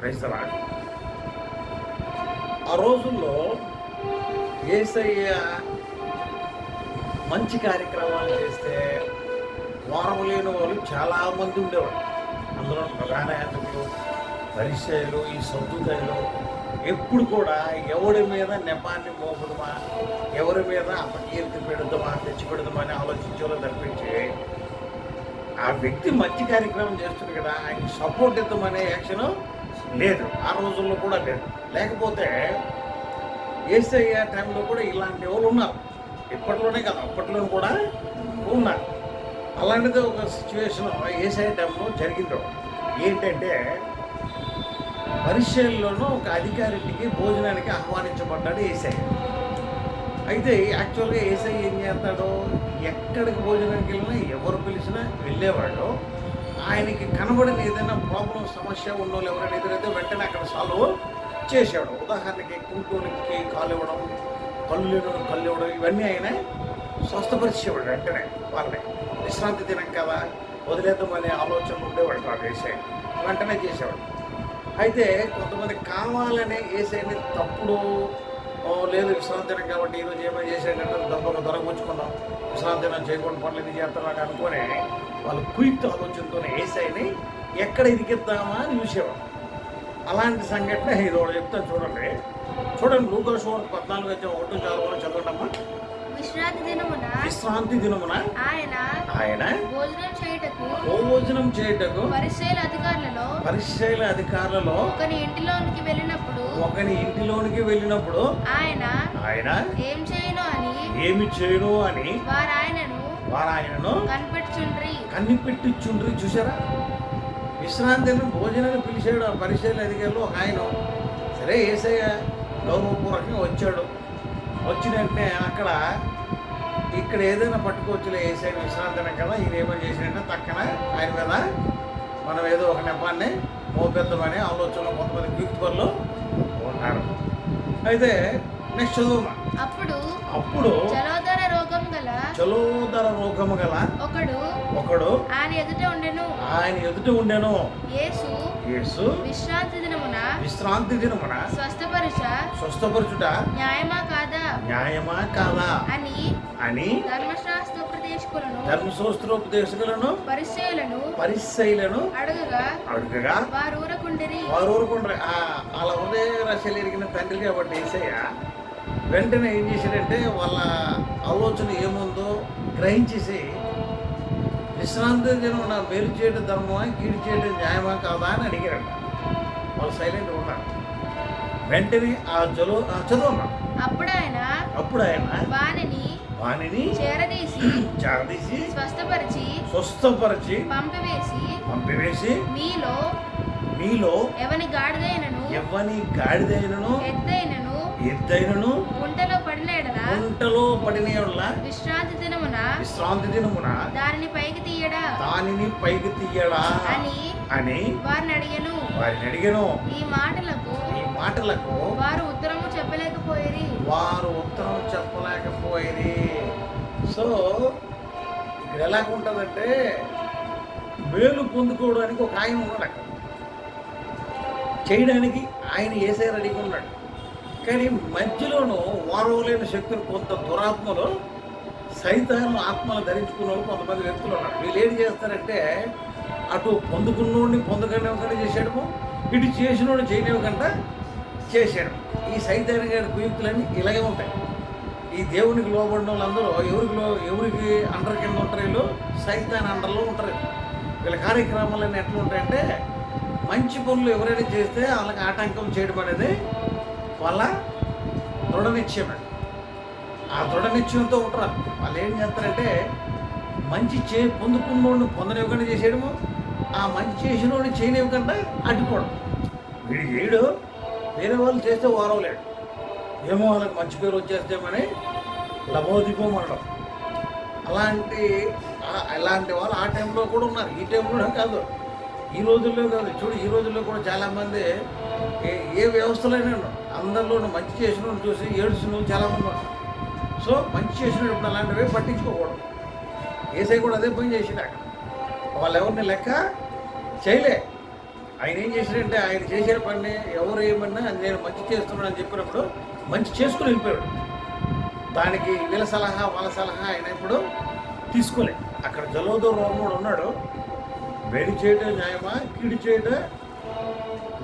క్రైస్తవాడు ఆ రోజుల్లో ఏసయ్య మంచి కార్యక్రమాలు చేస్తే వారం లేని వాళ్ళు చాలామంది ఉండేవారు. అందులో ప్రధాన యాత్రికులు పరిచయాలు ఈ సర్దుకాయలు ఎప్పుడు కూడా ఎవరి మీద నెపాన్ని మోపుదమా ఎవరి మీద అపకీర్తి పెడదామా తెచ్చి పెడదామా అని ఆలోచించేలో తప్పించి ఆ వ్యక్తి మంచి కార్యక్రమం చేస్తుంది కదా ఆయనకి సపోర్ట్ ఇద్దామనే యాక్షన్ లేదు. ఆ రోజుల్లో కూడా లేదు. లేకపోతే ఏసయ్య టైంలో కూడా ఇలాంటి వాళ్ళు ఉన్నారు. ఇప్పట్లోనే కాదు అప్పట్లో కూడా ఉన్నారు. అలాంటిది ఒక సిచ్యువేషన్ ఏసఐ టైంలో జరిగింది. ఏంటంటే పరిచయంలోనూ ఒక అధికారికి భోజనానికి ఆహ్వానించబడ్డాడు ఏసఐ అయితే యాక్చువల్గా ఏసఐ ఏం చేస్తాడో ఎక్కడికి భోజనానికి వెళ్ళినా ఎవరు పిలిచినా వెళ్ళేవాడు ఆయనకి కనబడిన ఏదైనా ప్రాబ్లం సమస్య ఉన్నోళ్ళు ఎవరైనా ఎదురైతే వెంటనే అక్కడ సాల్వ్ చేసేవాడు. ఉదాహరణకి కుంటూరికి కాలు ఇవ్వడం కళ్ళు లేని కళ్ళు ఇవ్వడం ఇవన్నీ ఆయన స్వస్థపరిచేవాడు వెంటనే వాళ్ళని. విశ్రాంతి దినం కదా వదిలేద్దామనే ఆలోచన ఉండేవాడు కాదు ఏసఐ వెంటనే చేసేవాడు. అయితే కొంతమంది కావాలనే ఏసైని తప్పుడు లేదు విశ్రాంతి దినం కాబట్టి ఈరోజు ఏమైనా చేసేటట్టు దొంగలు దొరకపుచ్చుకున్నాం విశ్రాంతి దినం చేయకుండా పనులు ఇది చేస్తున్నాడు అనుకుని వాళ్ళు క్విక్ ఆలోచనతో ఏసైని ఎక్కడ ఇరికిద్దామా అని చూసేవాడు అలాంటి సంఘటన ఇది చెప్తాను చూడండి. చూడండి లూకాసు పద్నాలుగు వచ్చే ఒకటి చాలు కూడా చదవడమ్మా. విశ్రాంతి దినమున విశ్రాంతి దినమున ఆయన ఆయన భోజనం చేయుటకు భోజనం చేయుటకు పరిశీల అధికారులలో పరిశీల అధికారులలో ఒకని ఇంటిలోనికి వెళ్ళినప్పుడు ఒకని ఇంటిలోనికి వెళ్ళినప్పుడు ఆయన ఆయన ఏం చేయను అని ఏమి చేయను అని వారు ఆయనను వారు ఆయనను కనిపెట్టుచుండ్రి. కనిపెట్టించుండ్రి. చూసారా విశ్రాంతిని భోజనాన్ని పిలిచాడు ఆ పరిశీలన అధికారులు. ఒక ఆయన సరే ఏసయ్య గౌరవపూర్వకంగా వచ్చాడు. వచ్చిన వెంటనే అక్కడ ఇక్కడ ఏదైనా పట్టుకోవచ్చులే ఏసైన విశ్రాంతిని కదా ఈయన ఏమని చేసినట్టే తక్కన ఆయన మీద మనం ఏదో ఒక నెపాన్ని మోపెద్దామనే ఆలోచనలో కొంతమంది క్యూక్తుపర్లు ఉన్నారు. అయితే నెక్స్ట్ చదువుమా అప్పుడు అప్పుడు జలోదర రోగం గల చలోదర రోగము గల ఒకడు ఒకడు ఆయన ఎదుట ఉండెను. ఆయన ఎదుట ఉండెను. యేసు యేసు విశ్రాంతి దినమున విశ్రాంతి దినమున స్వస్థపరుచ స్వస్థపరచుట న్యాయమా న్యాయమా కాదా అని అని ధర్మశాస్త్రోపదేశకులను ధర్మశాస్త్రోపదేశకులను పరిశైలను అడగగా అడుగగా వారు ఊరకుండిరి వారు ఊరుకుంటారు ఆ, అలా హృదయ రసలు ఎరిగిన తండ్రి కాబట్టి ఏసయ్య వెంటనే ఏం చేశాడంటే వాళ్ళ ఆలోచన ఏముందో గ్రహించేసి విశ్రాంతి దినం నా మేలు చేయడం ధర్మమా కీడు చేయడం న్యాయమా కాదా అని అడిగారంట. వాళ్ళు సైలెంట్ ఉన్నారు. వెంటనే ఆ ఆ చదువు అప్పుడు ఆయన అప్పుడు ఆయన వానిని వాణిని చేరదీసి చారదీసి స్వస్థపరిచి స్వస్థపరిచి పంపివేసి పంపివేసి మీలో మీలో ఎవని గాడిదైనను ఎవ్వని గాడిదైనను ఎద్దైనను ఎద్దైనను గుంటలో పడిన ఎడల గుంటలో పడిన విశ్రాంతి దినమున విశ్రాంతి దినమున దానిని పైకి తీయడా? దానిని పైకి తీయడా? అని అని వారిని అడిగను. వారిని అడిగాను. ఈ మాటలకు ఈ మాటలకు వారు ఉత్తరము చెప్పలేకపోయిరి వారు ఉత్తరం చెప్పలేకపోయింది. సో ఇక్కడ ఎలాగుంటుందంటే మేలు పొందుకోవడానికి ఒక ఆయన ఉన్నాడు అక్కడ. చేయడానికి ఆయన ఏసే రెడీగా ఉన్నాడు. కానీ మధ్యలోనూ వారవలేని శక్తులు కొంత దురాత్మలు సైతాను ఆత్మలు ధరించుకున్న వాళ్ళు కొంతమంది వ్యక్తులు ఉన్నారు. వీళ్ళు ఏం చేస్తారంటే అటు పొందుకున్నోడిని పొందకనివ్వకుండా చేసేయడము ఇటు చేసినోడిని చేయనివ్వకుండా చేసేయడం ఈ సైతాన్ గారి కుయుక్తులన్నీ ఇలాగే ఉంటాయి. ఈ దేవునికి లోబడిన వాళ్ళందరూ ఎవరికి లో ఎవరికి అండర్ కింద ఉంటారు వీళ్ళు సైతాన్ అండర్లో ఉంటారు. వీళ్ళ కార్యక్రమాలన్నీ ఎట్లా ఉంటాయంటే మంచి పనులు ఎవరైనా చేస్తే వాళ్ళకి ఆటంకం చేయడం అనేది వాళ్ళ దృఢ నిశ్చయం ఆ దృఢ నిశ్చయంతో ఉంటారు వాళ్ళు. ఏం చేస్తారంటే మంచి చే పొందుకున్నోడిని పొందనివ్వకుండా చేసేయడము ఆ మంచి చేసినోడిని చేయనివ్వకుండా అడ్డుకోవడం. వీడు చేయడు వేరే వాళ్ళు చేస్తే వారవలేడు ఏమో వాళ్ళకి మంచి పేరు వచ్చేస్తేమని లభోదిపం అనడం అలాంటి అలాంటి వాళ్ళు ఆ టైంలో కూడా ఉన్నారు. ఈ టైంలోనే కాదు. ఈ రోజుల్లో కాదు. చూడు ఈ రోజుల్లో కూడా చాలామంది ఏ ఏ వ్యవస్థలైనా ఉన్నారు. అందరిలోనూ మంచి చేసిన చూసి ఏడుసిన చాలామంది ఉన్నారు. సో మంచి చేసినప్పుడు అలాంటివి పట్టించుకోకూడదు. ఏసై కూడా అదే పని చేసినాక వాళ్ళు ఎవరిని లెక్క చేయలే. ఆయన ఏం చేశాడంటే ఆయన చేసిన పని ఎవరు ఏమన్నా నేను మంచి చేస్తున్నాను అని చెప్పినప్పుడు మంచి చేసుకుని వెళ్ళిపోయాడు. దానికి వీళ్ళ సలహా వాళ్ళ సలహా ఆయన ఇప్పుడు తీసుకోలే. అక్కడ జలోదో రోముడు ఉన్నాడు. వేడి చేయడం న్యాయమా కీడి చేయడం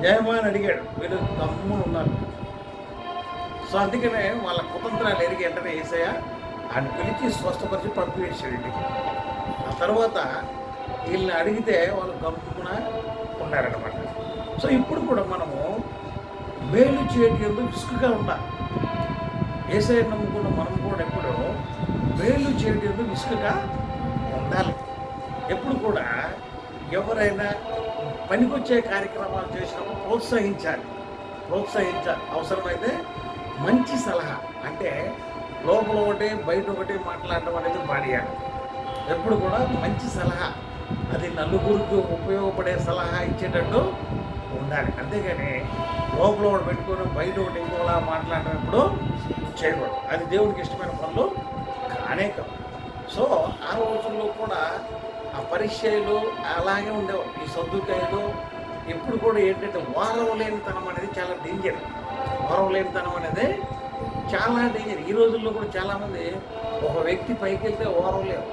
న్యాయమా అని అడిగాడు. వీళ్ళు తమ్ముడు ఉన్నారు. సో అందుకనే వాళ్ళ కుతంత్రాలు ఎరిగి వెంటనే వేసాయ ఆయన పిలిచి స్వస్థపరిచి పంపివేశాడు ఇంటికి. ఆ తర్వాత వీళ్ళని అడిగితే వాళ్ళు గమ్మున ఉన్నారన్నమాట. సో ఇప్పుడు కూడా మనము మేలు చేయడం విసుగుగా ఉండాలి. ఏసఐ నమ్ముకున్న మనం కూడా ఎప్పుడు మేలు చేయడం విసుగుగా ఉండాలి. ఎప్పుడు కూడా ఎవరైనా పనికొచ్చే కార్యక్రమాలు చేసినప్పుడు ప్రోత్సహించాలి. ప్రోత్సహించాలి. అవసరమైతే మంచి సలహా. అంటే లోపల ఒకటి బయట ఒకటి మాట్లాడడం అనేది మానేయాలి. ఎప్పుడు కూడా మంచి సలహా. అది నలుగురికి ఉపయోగపడే సలహా ఇచ్చేటట్టు ఉండాలి. అంతేగాని లోపల ఒకటి పెట్టుకొని బయట ఒకటి ఇంకోలా మాట్లాడినప్పుడు చేయకూడదు. అది దేవుడికి ఇష్టమైన పనులు కానే కావు. సో ఆ రోజుల్లో కూడా ఆ పరిచయాలు అలాగే ఉండేవారు ఈ సర్దుకాయలు ఎప్పుడు కూడా ఏంటంటే వారం లేనితనం అనేది చాలా డేంజర్ వారం లేనితనం అనేది చాలా డేంజర్ ఈ రోజుల్లో కూడా చాలామంది ఒక వ్యక్తి పైకి వెళ్తే వారం లేవు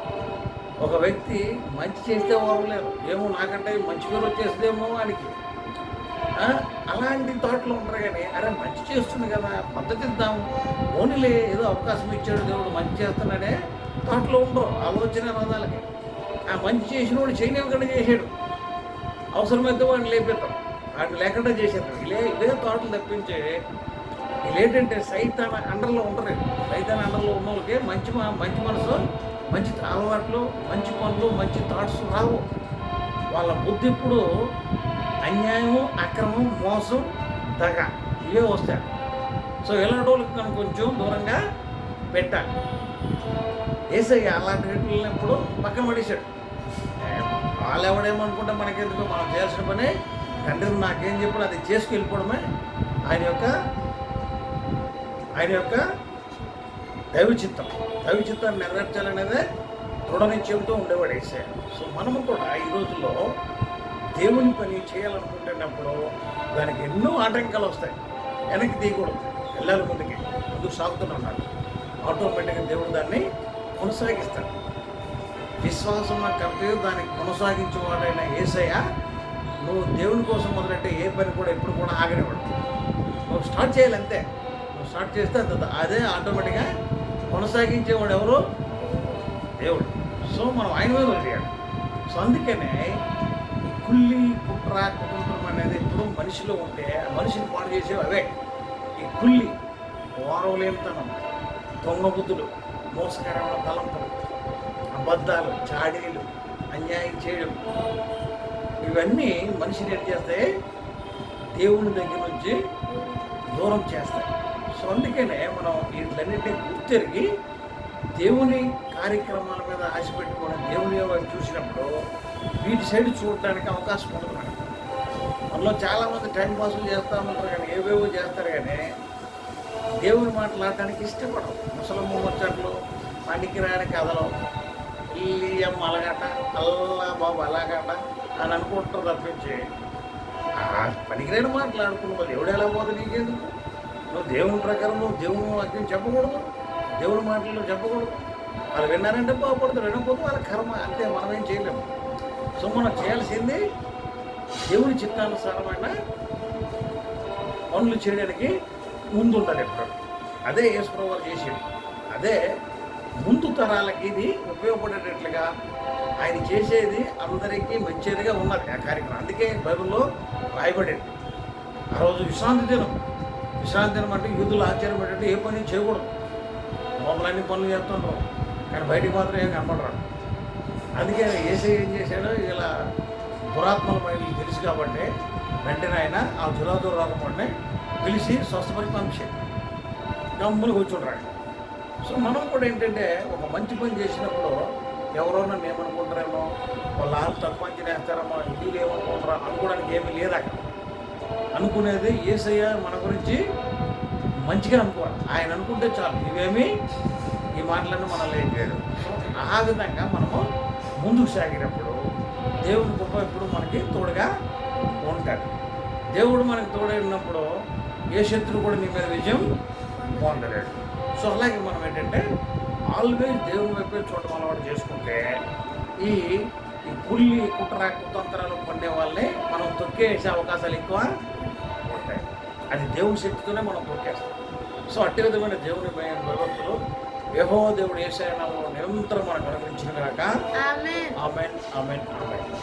ఒక వ్యక్తి మంచి చేస్తే వారం ఏమో నాకంటే మంచి పేరు వచ్చేస్తుందేమో వానికి అలాంటి థాట్లు ఉంటారు కానీ అరే మంచి చేస్తుంది కదా పద్ధతి ఇద్దాం. ఓన్లీ ఏదో అవకాశం ఇచ్చాడు దేవుడు మంచి చేస్తున్నాడే. థాట్లో ఉండరు ఆలోచన రథాలకి. ఆ మంచి చేసిన వాడు చేయనివ్వకుండా చేసాడు అవసరమైతే వాడిని లేపేద్దాం. వాడిని లేకుండా చేసేద్దాం. ఇలే ఇదే థాట్లు తప్పించే వీళ్ళేంటంటే సైతాన్ అండర్లో ఉండరు సైతాన్ అండర్లో ఉన్న వాళ్ళకి మంచి మంచి మనసు మంచి అలవాట్లు మంచి పనులు మంచి థాట్స్ రావు. వాళ్ళ బుద్ధి ఇప్పుడు అన్యాయము అక్రమం మోసం దగ ఇవే వస్తాయి. సో ఇలాంటి వాళ్ళకి కనుక కొంచెం దూరంగా పెట్టాలి. ఏసయ్య అలాంటి వ్యక్తులను ఇప్పుడు పక్కన పడేశాడు. ఏ, వాళ్ళు ఎవడేమనుకుంటే మనకెందుకు మనం చేయాల్సిన పని. తండ్రి నాకేం చెప్పాడు అది చేసుకు వెళ్ళిపోవడమే ఆయన యొక్క ఆయన యొక్క దైవ చిత్తం దైవ చిత్తాన్ని నెరవేర్చాలనేదే దృఢ నిశ్చయంతో ఉండేవాడు వేసే సో మనము కూడా ఈ రోజుల్లో దేవుని పని చేయాలనుకుంటున్నప్పుడు దానికి ఎన్నో ఆటంకాలు వస్తాయి. వెనక్కి తీయకూడదు వెళ్ళాలి ముందుకి. ముందుకు సాగుతూనే ఉండాలి. ఆటోమేటిక్గా దేవుడు దాన్ని కొనసాగిస్తాడు. విశ్వాసం కర్తయ్య కర్తవ్యం దాన్ని కొనసాగించేవాడైన ఏసయ్య నువ్వు దేవుని కోసం మొదలంటే ఏ పని కూడా ఎప్పుడు కూడా ఆగనివ్వడు. నువ్వు స్టార్ట్ చేయాలంతే. అంతే స్టార్ట్ చేస్తే అంత అదే ఆటోమేటిక్గా కొనసాగించేవాడు ఎవరు? దేవుడు. సో మనం ఆయన మీద వదిలేయాలి సో అందుకనే ఈ కుళ్ళి కుట్ర కుటుంబం అనేది ఎప్పుడు మనిషిలో ఉంటే ఆ మనిషిని పాడు చేసేవి అవే. ఈ కుళ్ళి ఓరవలేనితనం దొంగబుద్ధులు మోసకరమైన తలంపులు అబద్ధాలు చాడీలు అన్యాయం చేయడం ఇవన్నీ మనిషిని ఏం చేస్తాయి? దేవుని దగ్గర నుంచి దూరం చేస్తాయి. సో అందుకనే మనం వీటిలన్నింటినీ గుర్తెరిగి దేవుని కార్యక్రమాల మీద ఆశ పెట్టుకోవడం దేవుని వైపు చూసినప్పుడు వీటి సైడ్ చూడడానికి అవకాశం ఉంటుంది మనకి. మనలో చాలామంది టైం పాసులు చేస్తూ ఉంటారు కానీ ఏవేవో చేస్తారు కానీ దేవుని మాట్లాడటానికి ఇష్టపడరు. ముసలమ్మ ముచ్చట్లు పనికిరాని కథలు అమ్మ అలగట అల్లా బాబు అలాగట అని అనుకుంటారు తప్పించి పనికిరాని మాట్లాడుకున్న వాళ్ళు ఎవడు ఎలా పోతే నీకెందుకు? నువ్వు దేవుని ప్రకారం నువ్వు దేవుని వాక్యం చెప్పకూడదు దేవుని మాటలు చెప్పకూడదు. వాళ్ళు విన్నారంటే బాగుపడతారు వినకపోతే వాళ్ళ కర్మ అంతే మనం ఏం చేయలేము సో మనం చేయాల్సింది దేవుని చిత్తానుసారమైన పనులు చేయడానికి ముందు ఉండాలి ఎప్పుడు. అదే యేసుప్రభు వారు చేసేది. అదే ముందు తరాలకి ఇది ఉపయోగపడేటట్లుగా ఆయన చేసేది అందరికీ మంచిదిగా ఉన్నది ఆ కార్యక్రమం. అందుకే బైబిల్లో రాయబడేది. ఆ రోజు విశ్రాంతి దినం. విశ్రాంతి అనమాట. అంటే యూదులు ఏ పని చేయకూడదు. లోపల అన్ని పనులు చేస్తుంటారు కానీ బయటికి మాత్రం ఏం కనపడరాడు అందుకే ఏసీ ఏం చేశాడో? ఇలా దురాత్మల మైలు తెలుసు కాబట్టి వెంటనే ఆయన ఆ దురాదుర రాకపోండి పిలిచి స్వస్థపరి పంపించాడు. గమ్ములు కూర్చుంటాడు. సో మనం కూడా ఏంటంటే ఒక మంచి పని చేసినప్పుడు ఎవరోనా నన్ను ఏమనుకుంటారేమో వాళ్ళ ఆరు తక్కువ అంచనా వేస్తారేమో ఇది ఏమనుకుంటారా అనుకోవడానికి ఏమీ లేదు అక్కడ. అనుకునేది ఏసయ్య మన గురించి మంచిగా అనుకోవాలి ఆయన అనుకుంటే చాలు. ఇవేమి ఈ మాటలన్నీ మనల్ని ఏం చేయడం ఆ విధంగా మనము ముందుకు సాగినప్పుడు దేవుని గొప్ప ఎప్పుడు మనకి తోడుగా ఉంటాడు దేవుడు మనకి తోడై ఉన్నప్పుడు ఏ శత్రువు కూడా నీ మీద విజయం పొందలేడు. సో అలాగే మనం ఏంటంటే ఆల్వేజ్ దేవుని వైపే చూడటం అలవాటు చేసుకుంటే ఈ ఈ కుల్లి కుట్ర కుతంత్రాలు పండే వాళ్ళని మనం తొక్కేసే అవకాశాలు ఎక్కువ ఉంటాయి. అది దేవుని శక్తితోనే మనం తొక్కేస్తాం. సో అట్టి విధమైన దేవుని భయం భగవంతులు యహో దేవుడు ఏసైనాలో నిరంతరం మనకు అనుగ్రహించిన కాక ఆమె ఆమెన్ ఆమెన్ ఆమెన్.